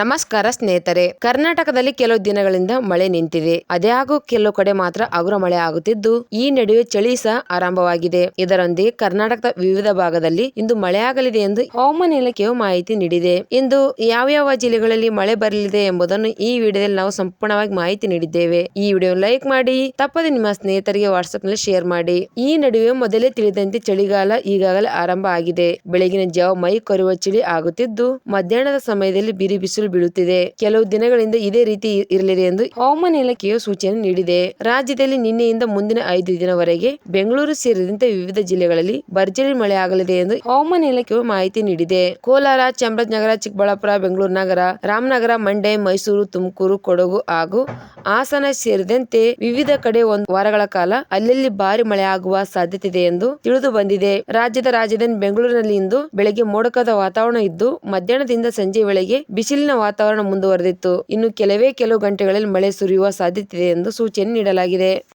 ನಮಸ್ಕಾರ ಸ್ನೇಹಿತರೆ. ಕರ್ನಾಟಕದಲ್ಲಿ ಕೆಲವು ದಿನಗಳಿಂದ ಮಳೆ ನಿಂತಿದೆ. ಅದ್ಯಾಗೂ ಕೆಲವು ಕಡೆ ಮಾತ್ರ ಹಗುರ ಮಳೆ ಆಗುತ್ತಿದ್ದು, ಈ ನಡುವೆ ಚಳಿ ಸಹ ಆರಂಭವಾಗಿದೆ. ಇದರೊಂದಿಗೆ ಕರ್ನಾಟಕದ ವಿವಿಧ ಭಾಗದಲ್ಲಿ ಇಂದು ಮಳೆಯಾಗಲಿದೆ ಎಂದು ಹವಾಮಾನ ಇಲಾಖೆಯು ಮಾಹಿತಿ ನೀಡಿದೆ. ಇಂದು ಯಾವ ಯಾವ ಜಿಲ್ಲೆಗಳಲ್ಲಿ ಮಳೆ ಬರಲಿದೆ ಎಂಬುದನ್ನು ಈ ವಿಡಿಯೋದಲ್ಲಿ ನಾವು ಸಂಪೂರ್ಣವಾಗಿ ಮಾಹಿತಿ ನೀಡಿದ್ದೇವೆ. ಈ ವಿಡಿಯೋ ಲೈಕ್ ಮಾಡಿ, ತಪ್ಪದೆ ನಿಮ್ಮ ಸ್ನೇಹಿತರಿಗೆ ವಾಟ್ಸ್ಆಪ್ನಲ್ಲಿ ಶೇರ್ ಮಾಡಿ. ಈ ನಡುವೆ ಮೊದಲೇ ತಿಳಿದಂತೆ ಚಳಿಗಾಲ ಈಗಾಗಲೇ ಆರಂಭ ಆಗಿದೆ. ಬೆಳಗಿನ ಜಾವ ಮೈ ಕೊರುವ ಚಳಿ ಆಗುತ್ತಿದ್ದು, ಮಧ್ಯಾಹ್ನದ ಸಮಯದಲ್ಲಿ ಬಿರಿ ಬೀಳುತ್ತಿದೆ. ಕೆಲವು ದಿನಗಳಿಂದ ಇದೇ ರೀತಿ ಇರಲಿದೆ ಎಂದು ಹವಾಮಾನ ಇಲಾಖೆಯು ಸೂಚನೆ ನೀಡಿದೆ. ರಾಜ್ಯದಲ್ಲಿ ನಿನ್ನೆಯಿಂದ ಮುಂದಿನ ಐದು ದಿನವರೆಗೆ ಬೆಂಗಳೂರು ಸೇರಿದಂತೆ ವಿವಿಧ ಜಿಲ್ಲೆಗಳಲ್ಲಿ ಭರ್ಜರಿ ಮಳೆ ಆಗಲಿದೆ ಎಂದು ಹವಾಮಾನ ಇಲಾಖೆಯು ಮಾಹಿತಿ ನೀಡಿದೆ. ಕೋಲಾರ, ಚಾಮರಾಜನಗರ, ಚಿಕ್ಕಬಳ್ಳಾಪುರ, ಬೆಂಗಳೂರು ನಗರ, ರಾಮನಗರ, ಮಂಡ್ಯ, ಮೈಸೂರು, ತುಮಕೂರು, ಕೊಡಗು ಹಾಗೂ ಹಾಸನ ಸೇರಿದಂತೆ ವಿವಿಧ ಕಡೆ ಒಂದು ವಾರಗಳ ಕಾಲ ಅಲ್ಲಲ್ಲಿ ಭಾರಿ ಮಳೆ ಆಗುವ ಸಾಧ್ಯತೆ ಇದೆ ಎಂದು ತಿಳಿದು ಬಂದಿದೆ. ರಾಜ್ಯದ ರಾಜಧಾನಿ ಬೆಂಗಳೂರಿನಲ್ಲಿ ಇಂದು ಬೆಳಗ್ಗೆ ಮೋಡಕದ ವಾತಾವರಣ ಇದ್ದು, ಮಧ್ಯಾಹ್ನದಿಂದ ಸಂಜೆ ವೇಳೆಗೆ ಬಿಸಿಲಿನ ವಾತಾವರಣ ಮುಂದುವರೆದಿತ್ತು. ಇನ್ನು ಕೆಲವೇ ಕೆಲವು ಗಂಟೆಗಳಲ್ಲಿ ಮಳೆ ಸುರಿಯುವ ಸಾಧ್ಯತೆ ಇದೆ ಎಂದು ಸೂಚನೆ ನೀಡಲಾಗಿದೆ.